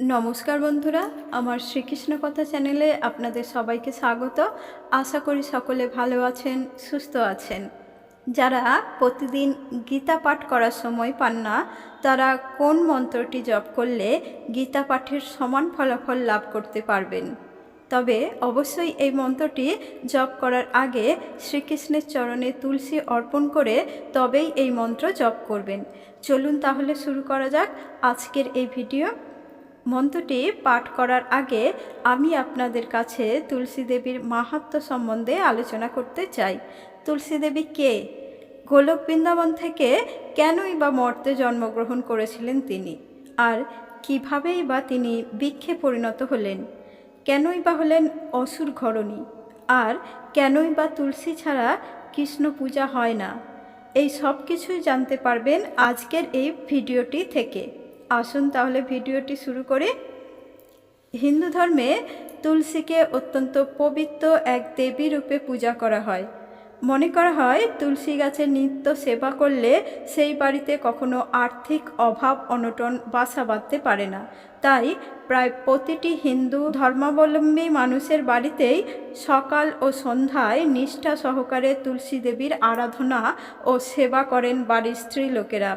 নমস্কার বন্ধুরা, আমার শ্রীকৃষ্ণ কথা চ্যানেলে আপনাদের সবাইকে স্বাগত। আশা করি সকলে ভালো আছেন, সুস্থ আছেন। যারা প্রতিদিন গীতা পাঠ করার সময় পান না, তারা কোন মন্ত্রটি জপ করলে গীতা পাঠের সমান ফলাফল লাভ করতে পারবেন? তবে অবশ্যই এই মন্ত্রটি জপ করার আগে শ্রীকৃষ্ণের চরণে তুলসী অর্পণ করে তবেই এই মন্ত্র জপ করবেন। চলুন তাহলে শুরু করা যাক আজকের এই ভিডিও। মন্ত্রটি পাঠ করার আগে আমি আপনাদের কাছে তুলসী দেবীর মাহাত্ম সম্বন্ধে আলোচনা করতে চাই। তুলসী দেবী কে? গোলক বৃন্দাবন থেকে কেনই বা মর্তে জন্মগ্রহণ করেছিলেন তিনি? আর কিভাবেই বা তিনি বৃক্ষে পরিণত হলেন? কেনই বা হলেন অসুর ঘরণী? আর কেনই বা তুলসী ছাড়া কৃষ্ণ পূজা হয় না? এই সব কিছুই জানতে পারবেন আজকের এই ভিডিওটি থেকে। আসুন তাহলে ভিডিওটি শুরু করি। হিন্দু ধর্মে তুলসীকে অত্যন্ত পবিত্র এক দেবী রূপে পূজা করা হয়। মনে করা হয়, তুলসী গাছের নিত্য সেবা করলে সেই বাড়িতে কখনো আর্থিক অভাব, অনটন, বাসা বাঁধতে পারে না। তাই প্রায় প্রতিটি হিন্দু ধর্মাবলম্বী মানুষের বাড়িতেই সকাল ও সন্ধ্যায় নিষ্ঠা সহকারে তুলসী দেবীর আরাধনা ও সেবা করেন বাড়ির স্ত্রী লোকেরা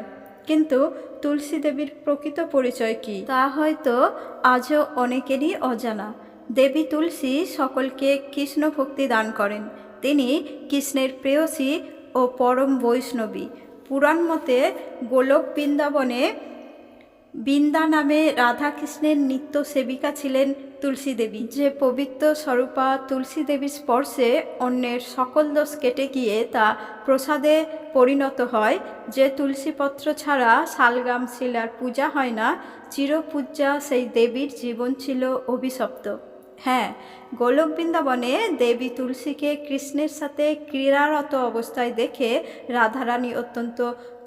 কিন্তু তুলসী দেবীর প্রকৃত পরিচয় কি? তা হয়তো আজও অনেকেরই অজানা। দেবী তুলসী সকলকে কৃষ্ণ ভক্তি দান করেন। তিনি কৃষ্ণের প্রেয়সী ও পরম বৈষ্ণবী। পুরাণ মতে গোলক বৃন্দাবনে বৃন্দা নামে রাধাকৃষ্ণের নিত্য সেবিকা ছিলেন তুলসী দেবী। যে পবিত্র স্বরূপা তুলসী দেবীর স্পর্শে অন্যের সকল দোষ কেটে গিয়ে তা প্রসাদে পরিণত হয়। যে তুলসীপত্র ছাড়া শালগাম শিলার পূজা হয় না, চিরপূজা সেই দেবীর জীবন ছিল অভিশপ্ত। হ্যাঁ গোলক বৃন্দাবনে দেবী তুলসীকে কৃষ্ণের সাথে ক্রীড়ারত অবস্থায় দেখে রাধারানী অত্যন্ত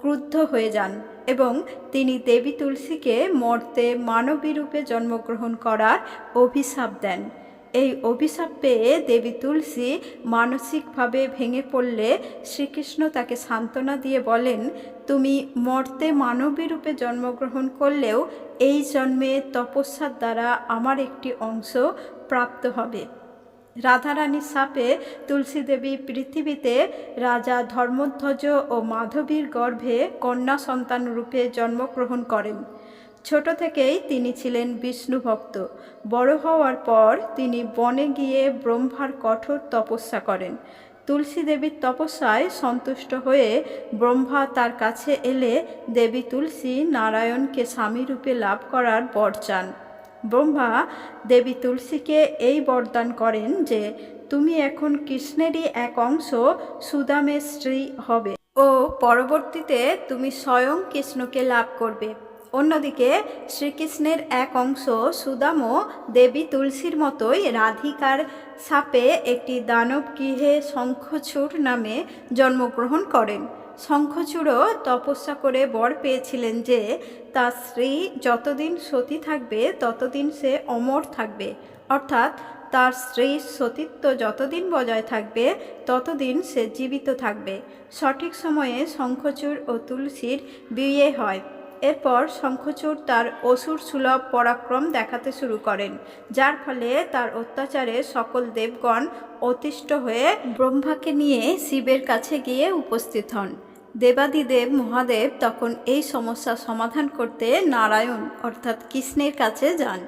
ক্রুদ্ধ হয়ে যান এবং তিনি দেবী তুলসীকে মর্তে মানবী রূপে জন্মগ্রহণ করার অভিশাপ দেন। এই অভিশাপ পেয়ে দেবী তুলসী মানসিকভাবে ভেঙে পড়লে শ্রীকৃষ্ণ তাকে সান্ত্বনা দিয়ে বলেন, তুমি মর্তে মানবী রূপে জন্মগ্রহণ করলেও এই জন্মে তপস্যার দ্বারা আমার একটি অংশ প্রাপ্ত হবে। রাধারানীর সাপে তুলসী দেবী পৃথিবীতে রাজা ধর্মধ্বজ ও মাধবীর গর্ভে কন্যা সন্তান রূপে জন্মগ্রহণ করেন। ছোট থেকেই তিনি ছিলেন বিষ্ণু ভক্ত। বড় হওয়ার পর তিনি বনে গিয়ে ব্রহ্মার কঠোর তপস্যা করেন। তুলসী দেবীর তপস্যায় সন্তুষ্ট হয়ে ব্রহ্মা তার কাছে এলে দেবী তুলসী নারায়ণকে স্বামী রূপে লাভ করার বর চান। ব্রহ্মা দেবী তুলসীকে এই বরদান করেন যে তুমি এখন কৃষ্ণেরই এক অংশ, সুদামের স্ত্রী হবে। ও পরবর্তীতে তুমি স্বয়ং কৃষ্ণকে লাভ করবে। অন্যদিকে শ্রীকৃষ্ণের এক অংশ, সুদামও দেবী তুলসীর মতোই রাধিকার সাপে একটি দানব গৃহে শঙ্খচূড় নামে জন্মগ্রহণ করেন। শঙ্খচূড়ও তপস্যা করে বর পেয়েছিলেন যে, তার স্ত্রী যতদিন সতী থাকবে, ততদিন সে অমর থাকবে। অর্থাৎ, তার স্ত্রীর সতীত্ব যতদিন বজায় থাকবে, ততদিন সে জীবিত থাকবে। সঠিক সময়ে শঙ্খচূড় ও তুলসীর বিয়ে হয়। এরপর শঙ্খচূড় তার অসুর সুলভ পরাক্রম দেখাতে শুরু করেন, যার ফলে তার অত্যাচারে সকল দেবগণ অতিষ্ঠ হয়ে ব্রহ্মাকে নিয়ে শিবের কাছে গিয়ে উপস্থিত হন। দেবাদিদেব মহাদেব তখন এই সমস্যা সমাধান করতে নারায়ণ অর্থাৎ কৃষ্ণের কাছে যান।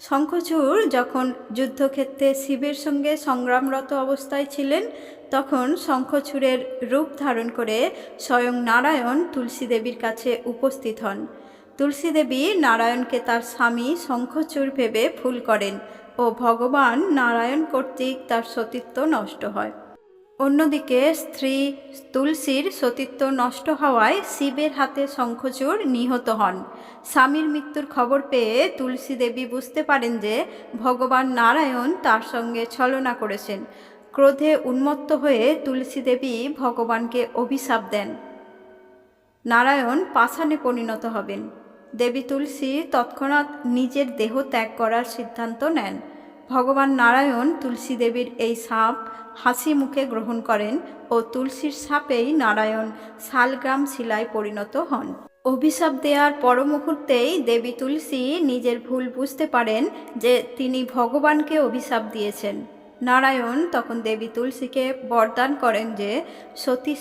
শঙ্খচূড় যখন যুদ্ধক্ষেত্রে শিবের সঙ্গে সংগ্রামরত অবস্থায় ছিলেন, তখন শঙ্খচূড়ের রূপ ধারণ করে স্বয়ং নারায়ণ তুলসী দেবীর কাছে উপস্থিত হন। তুলসী দেবী নারায়ণকে তার স্বামী শঙ্খচূড় ভেবে ফুল করেন ও ভগবান নারায়ণ কর্তৃক তার সতীত্ব নষ্ট হয়। অন্যদিকে স্ত্রী তুলসীর সতীত্ব নষ্ট হওয়ায় শিবের হাতে শঙ্খচূড় নিহত হন। স্বামীর মৃত্যুর খবর পেয়ে তুলসী দেবী বুঝতে পারেন যে ভগবান নারায়ণ তার সঙ্গে ছলনা করেছেন। ক্রোধে উন্মত্ত হয়ে তুলসী দেবী ভগবানকে অভিশাপ দেন। নারায়ণ পাষাণে পরিণত হবেন। দেবী তুলসী তৎক্ষণাৎ নিজের দেহ ত্যাগ করার সিদ্ধান্ত নেন। ভগবান নারায়ণ তুলসী দেবীর এই সাপ হাসি মুখে গ্রহণ করেন ও তুলসীর সাপেই নারায়ণ শালগ্রাম শিলায় পরিণত হন। অভিশাপ দেওয়ার পর মুহূর্তেই দেবী তুলসী নিজের ভুল বুঝতে পারেন যে তিনি ভগবানকে অভিশাপ দিয়েছেন। নারায়ণ তখন দেবী তুলসীকে বরদান করেন যে সতী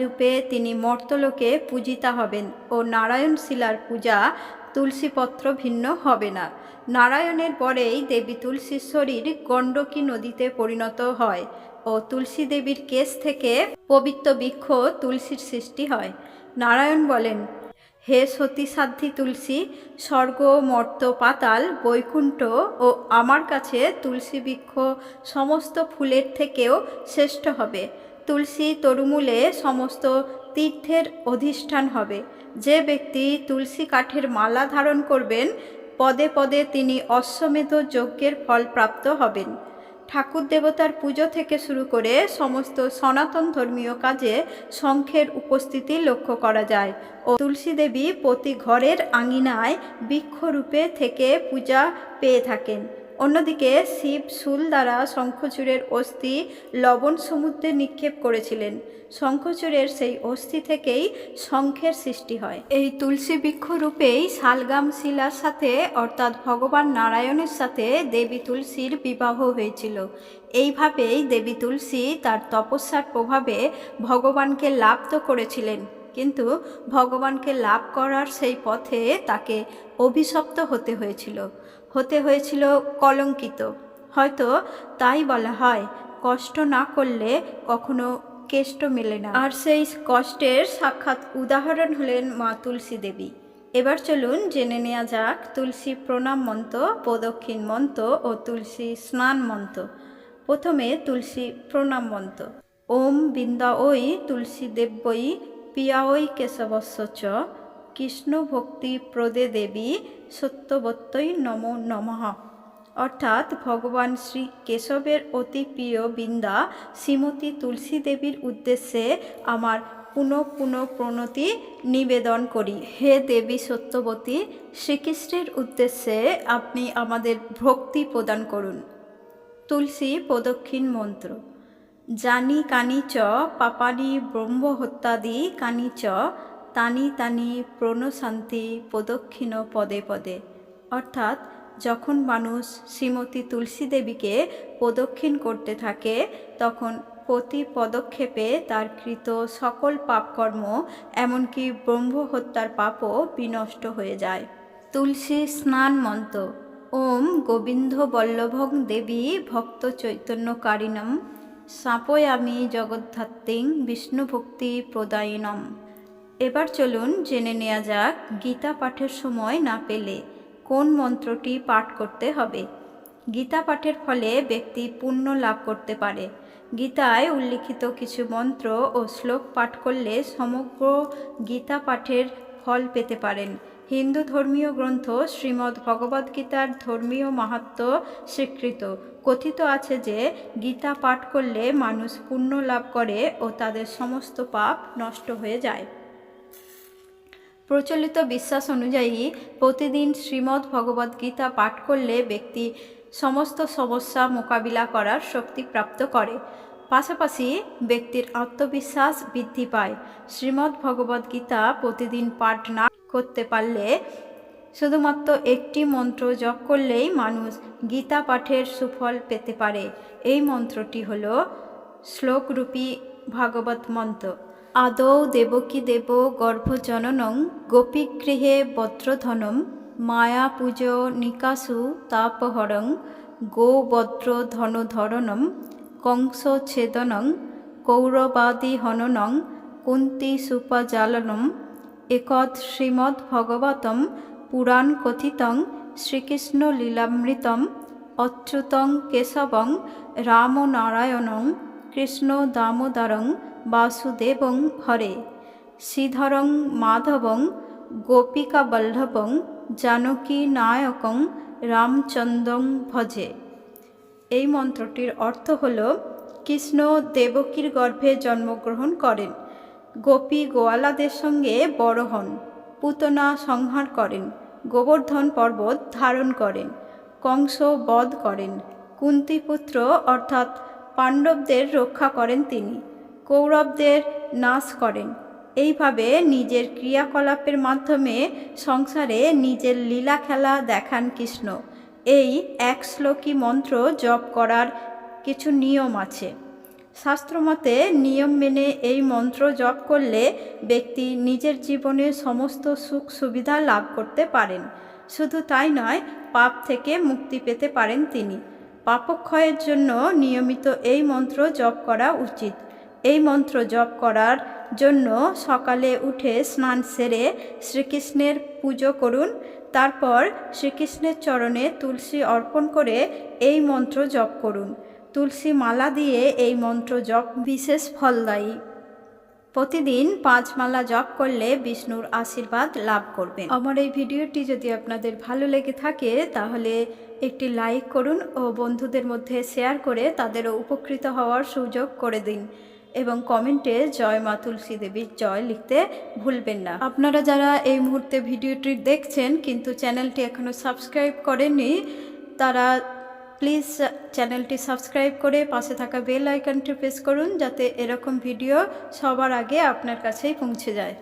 রূপে তিনি মর্তলোকে পূজিতা হবেন ও নারায়ণ শিলার পূজা তুলসীপত্র ভিন্ন হবে না। নারায়ণের পরেই দেবী তুলসীর শরীর গণ্ডকী নদীতে পরিণত হয়। ও তুলসী দেবীর কেশ থেকে পবিত্র বৃক্ষ তুলসীর সৃষ্টি হয়। নারায়ণ বলেন, হে সতী সাধ্যী তুলসী, স্বর্গ, মর্ত, পাতাল, বৈকুণ্ঠ ও আমার কাছে তুলসী বৃক্ষ সমস্ত ফুলের থেকেও শ্রেষ্ঠ হবে। তুলসী তরুমূলে সমস্ত তীর্থের অধিষ্ঠান হবে। যে ব্যক্তি তুলসী কাঠের মালা ধারণ করবেন, পদে পদে তিনি অশ্বমেধ যজ্ঞের ফল প্রাপ্ত হবেন। ঠাকুর দেবতার পুজো থেকে শুরু করে সমস্ত সনাতন ধর্মীয় কাজে শঙ্খের উপস্থিতি লক্ষ্য করা যায় ও তুলসী দেবী প্রতি ঘরের আঙিনায় বৃক্ষরূপে থেকে পূজা পেয়ে থাকেন। অন্যদিকে শিব শুল দ্বারা শঙ্খচূড়ের অস্থি লবণ সমুদ্রে নিক্ষেপ করেছিলেন। শঙ্খচূড়ের সেই অস্থি থেকেই শঙ্খের সৃষ্টি হয়। এই তুলসী বৃক্ষ রূপেই শালগাম শিলার সাথে, অর্থাৎ ভগবান নারায়ণের সাথে দেবী তুলসীর বিবাহ হয়েছিল। এইভাবেই দেবী তুলসী তার তপস্যার প্রভাবে ভগবানকে লাভ তো করেছিলেন, কিন্তু ভগবানকে লাভ করার সেই পথে তাকে অভিশপ্ত হতে হয়েছিল। হতে হয়েছিল কলঙ্কিত। হয়তো তাই বলা হয়, কষ্ট না করলে কখনো কেষ্ট মেলে না। আর সেই কষ্টের সাক্ষাৎ উদাহরণ হলেন মা তুলসী দেবী। এবার চলুন জেনে নেওয়া যাক তুলসী প্রণাম মন্ত্র, প্রদক্ষিণ মন্ত্র ও তুলসী স্নান মন্ত্র। প্রথমে তুলসী প্রণাম মন্ত্র। ওম বৃন্দা ওই তুলসী দেব্যই পিয়া ওই কেশবস্য চ। কৃষ্ণ ভক্তি প্রদে দেবী সত্যবত্যই নম নমঃ। অর্থাৎ ভগবান শ্রী কেশবের অতি প্রিয় বৃন্দা শ্রীমতী তুলসী দেবীর উদ্দেশ্যে আমার পুনঃ পুনঃ প্রণতি নিবেদন করি। হে দেবী সত্যবতী, শ্রীকৃষ্ণের উদ্দেশ্যে আপনি আমাদের ভক্তি প্রদান করুন। তুলসী প্রদক্ষিণ মন্ত্র। জানি কানি চ, পাপানি ব্রহ্ম হত্যাদি কানি চ তানি তানি প্রণশান্তি প্রদক্ষিণ পদে পদে। অর্থাৎ যখন মানুষ শ্রীমতী তুলসী দেবীকে প্রদক্ষিণ করতে থাকে, তখন প্রতি পদক্ষেপে তার কৃত সকল পাপকর্ম, এমনকি ব্রহ্ম হত্যার পাপও বিনষ্ট হয়ে যায়। তুলসী স্নান মন্ত্র ওম গোবিন্দ বল্লভং দেবী ভক্ত চৈতন্যকারিণম। সাপয়ামি জগদ্ধাত্রিং বিষ্ণুভক্তি প্রদায়িনম। এবার চলুন জেনে নেওয়া যাক গীতা পাঠের সময় না পেলে কোন মন্ত্রটি পাঠ করতে হবে। গীতা পাঠের ফলে ব্যক্তি পুণ্য লাভ করতে পারে। গীতায় উল্লিখিত কিছু মন্ত্র ও শ্লোক পাঠ করলে সমগ্র গীতা পাঠের ফল পেতে পারেন। হিন্দু ধর্মীয় গ্রন্থ শ্রীমদ্ ভগবদ্গীতার ধর্মীয় মাহাত্ম স্বীকৃত। কথিত আছে যে গীতা পাঠ করলে মানুষ পুণ্য লাভ করে ও তাদের সমস্ত পাপ নষ্ট হয়ে যায়। প্রচলিত বিশ্বাস অনুযায়ী প্রতিদিন শ্রীমদ্ ভগবদ্গীতা পাঠ করলে ব্যক্তি সমস্ত সমস্যা মোকাবিলা করার শক্তি প্রাপ্ত করে। পাশাপাশি ব্যক্তির আত্মবিশ্বাস বৃদ্ধি পায়। শ্রীমদ্ ভগবদ্গীতা প্রতিদিন পাঠ না করতে পারলে শুধুমাত্র একটি মন্ত্র জপ করলেই মানুষ গীতা পাঠের সুফল পেতে পারে। এই মন্ত্রটি হল শ্লোকরূপী ভাগবত মন্ত্র। আদৌ দেবকী দেব গর্ভজননং? গোপীগৃহে বদ্রধনম মায়া পুজো নিকাশু তাপহরং? গোবদ্র ধনধরণম কংসছেদনং? কৌরবাদি হননং কুন্তি সুপজালনম একদ শ্রীমদ্ ভগবতম পুরাণ কথিতং শ্রীকৃষ্ণ লীলামৃতম অচ্যুতং কেশবং? রামনারায়ণং? কৃষ্ণ দামোদরং বাসুদেবং হরে, শ্রীধরং মাধবং, গোপিকাবল্লভং জানকী নায়কং রামচন্দ্রং ভজে। এই মন্ত্রটির অর্থ হল, কৃষ্ণ দেবকীর গর্ভে জন্মগ্রহণ করেন, গোপী গোয়ালাদের সঙ্গে বড় হন, পুতনা সংহার করেন, গোবর্ধন পর্বত ধারণ করেন, কংস বধ করেন, কুন্তিপুত্র অর্থাৎ পাণ্ডবদের রক্ষা করেন তিনি। কৌরবদের নাশ করেন। এইভাবে নিজের ক্রিয়াকলাপের মাধ্যমে সংসারে নিজের লীলা খেলা দেখান কৃষ্ণ। এই এক শ্লোকী মন্ত্র জপ করার কিছু নিয়ম আছে। শাস্ত্রমতে নিয়ম মেনে এই মন্ত্র জপ করলে ব্যক্তি নিজের জীবনে সমস্ত সুখ সুবিধা লাভ করতে পারেন। শুধু তাই নয়, পাপ থেকে মুক্তি পেতে পারেন তিনি। পাপক্ষয়ের জন্য নিয়মিত এই মন্ত্র জপ করা উচিত। এই মন্ত্র জপ করার জন্য সকালে উঠে স্নান সেরে শ্রীকৃষ্ণের পুজো করুন। তারপর শ্রীকৃষ্ণের চরণে তুলসী অর্পণ করে এই মন্ত্র জপ করুন। তুলসী মালা দিয়ে এই মন্ত্র জপ বিশেষ ফলদায়ী। প্রতিদিন পাঁচ মালা জপ করলে বিষ্ণুর আশীর্বাদ লাভ করবেন। আমার এই ভিডিওটি যদি আপনাদের ভালো লেগে থাকে, তাহলে একটি লাইক করুন ও বন্ধুদের মধ্যে শেয়ার করে তাদেরও উপকৃত হওয়ার সুযোগ করে দিন। এবং কমেন্টে জয় মা তুলসী দেবীর জয় লিখতে ভুলবেন না। আপনারা যারা এই মুহূর্তে ভিডিওটি দেখছেন কিন্তু চ্যানেলটি এখনও সাবস্ক্রাইব করেননি, তারা প্লিজ চ্যানেলটি সাবস্ক্রাইব করে পাশে থাকা বেল আইকনটি প্রেস করুন যাতে এরকম ভিডিও সবার আগে আপনার কাছেই পৌঁছে যায়।